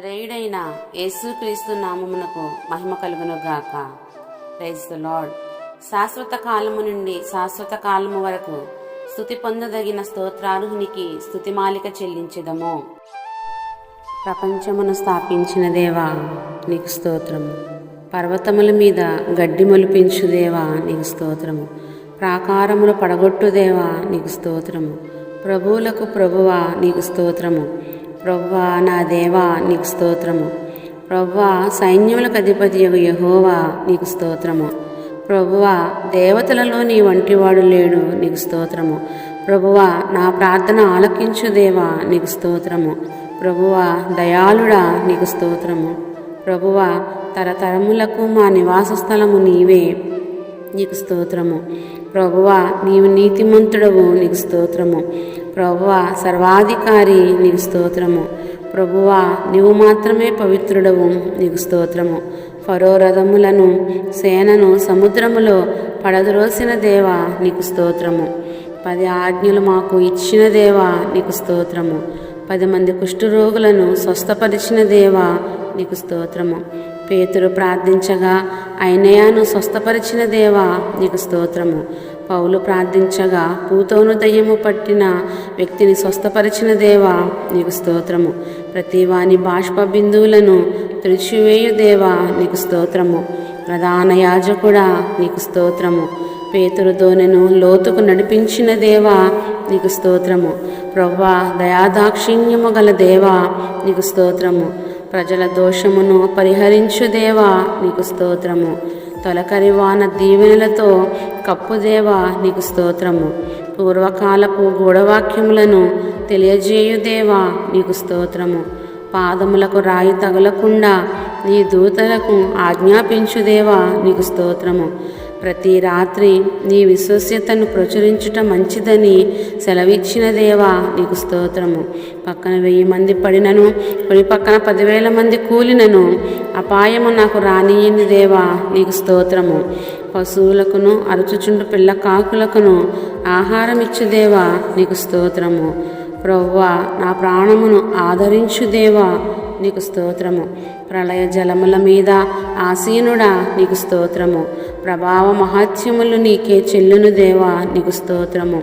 నజరేయుడైన యేసుక్రీస్తు నామమునకు మహిమ కలుగును గాక. ప్రైజ్ ద లార్డ్ శాశ్వత కాలము నుండి శాశ్వత కాలము వరకు స్థుతి పొందదగిన స్తోత్రార్హునికి స్థుతిమాలిక చెల్లించదము. ప్రపంచమును స్థాపించిన దేవా నీకు స్తోత్రము పర్వతముల మీద గడ్డి మొలిపించు దేవా నీకు స్తోత్రము ప్రాకారములు పడగొట్టు దేవా నీకు స్తోత్రము ప్రభువులకు ప్రభువా నీకు స్తోత్రము. ప్రవ్వా నా దేవా నీకు స్తోత్రము. ప్రవ్వా సైన్యములకు అధిపతి యహోవా నీకు స్తోత్రము. ప్రభువా దేవతలలో నీ వంటివాడు లేడు నీకు స్తోత్రము. ప్రభువా నా ప్రార్థన ఆలకించు దేవా నీకు స్తోత్రము. ప్రభువా దయాళుడా నీకు స్తోత్రము. ప్రభువా తరతరములకు మా నివాస స్థలము నీవే. నీకు స్తోత్రము. ప్రభువా నీవు నీతిమంతుడవు నీకు స్తోత్రము. ప్రభువా సర్వాధికారి నీకు స్తోత్రము. ప్రభువా నీవు మాత్రమే పవిత్రుడవు నీకు స్తోత్రము. ఫరో రథములను సేనను సముద్రములో పడద్రోసిన దేవా నీకు స్తోత్రము. పది ఆజ్ఞలు మాకు ఇచ్చిన దేవా నీకు స్తోత్రము. పది మంది కుష్ఠరోగులను స్వస్థపరిచిన దేవా నీకు స్తోత్రము. పేతురు ప్రార్థించగా అయినయాను స్వస్థపరిచిన దేవా నీకు స్తోత్రము. పౌలు ప్రార్థించగా పూతోను దయ్యము పట్టిన వ్యక్తిని స్వస్థపరిచిన దేవా నీకు స్తోత్రము. ప్రతి వాని బాష్ప బిందువులను తుడిచివేయు దేవా నీకు స్తోత్రము. ప్రధాన యాజకుడా నీకు స్తోత్రము. పేతురు దోనెను లోతుకు నడిపించిన దేవా నీకు స్తోత్రము. ప్రవ్వా దయాదాక్షిణ్యము గల దేవా నీకు స్తోత్రము. ప్రజల దోషమును పరిహరించుదేవా నీకు స్తోత్రము. తొలకరి వాన దీవెనలతో కప్పుదేవా నీకు స్తోత్రము. పూర్వకాలపు గూఢవాక్యములను తెలియజేయుదేవా నీకు స్తోత్రము. పాదములకు రాయి తగలకుండా నీ దూతలకు ఆజ్ఞాపించు దేవా నీకు స్తోత్రము. ప్రతి రాత్రి నీ విశ్వస్యతను ప్రచురించుట మంచిదని సెలవిచ్చిన దేవా నీకు స్తోత్రము. పక్కన వెయ్యి మంది పడినను కుడి పక్కన పదివేల మంది కూలినను. అపాయము నాకు రానియని దేవా నీకు స్తోత్రము. పశువులకును అరుచుచుండు పిల్ల కాకులకును ఆహారం ఇచ్చు దేవా నీకు స్తోత్రము. ప్రవ్వా నా ప్రాణమును ఆదరించు దేవా నీకు స్తోత్రము. ప్రళయ జలముల మీద ఆసీనుడా నీకు స్తోత్రము. ప్రభావ మహాత్యములు నీకే చెల్లును దేవా నీకు స్తోత్రము.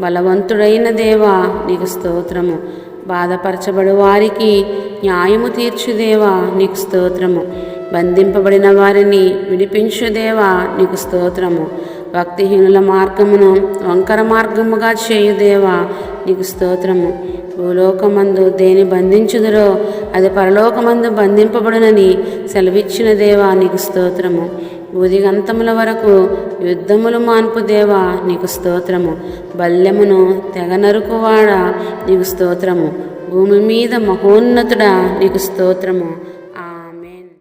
బలవంతుడైన దేవా నీకు స్తోత్రము. బాధపరచబడు వారికి న్యాయము తీర్చుదేవా నీకు స్తోత్రము. బంధింపబడిన వారిని విడిపించుదేవా నీకు స్తోత్రము. భక్తిహీనుల మార్గమును వంకర మార్గముగా చేయుదేవా నీకు స్తోత్రము. భూలోకమందు దేని బంధించుదురో అది పరలోకమందు బంధింపబడునని సెలవిచ్చిన దేవా నీకు స్తోత్రము. బూదిగంతముల వరకు యుద్ధములు మాన్పు దేవా నీకు స్తోత్రము. బల్యమును తెగ నరుకువాడా నీకు స్తోత్రము. భూమి మీద మహోన్నతుడా నీకు స్తోత్రము.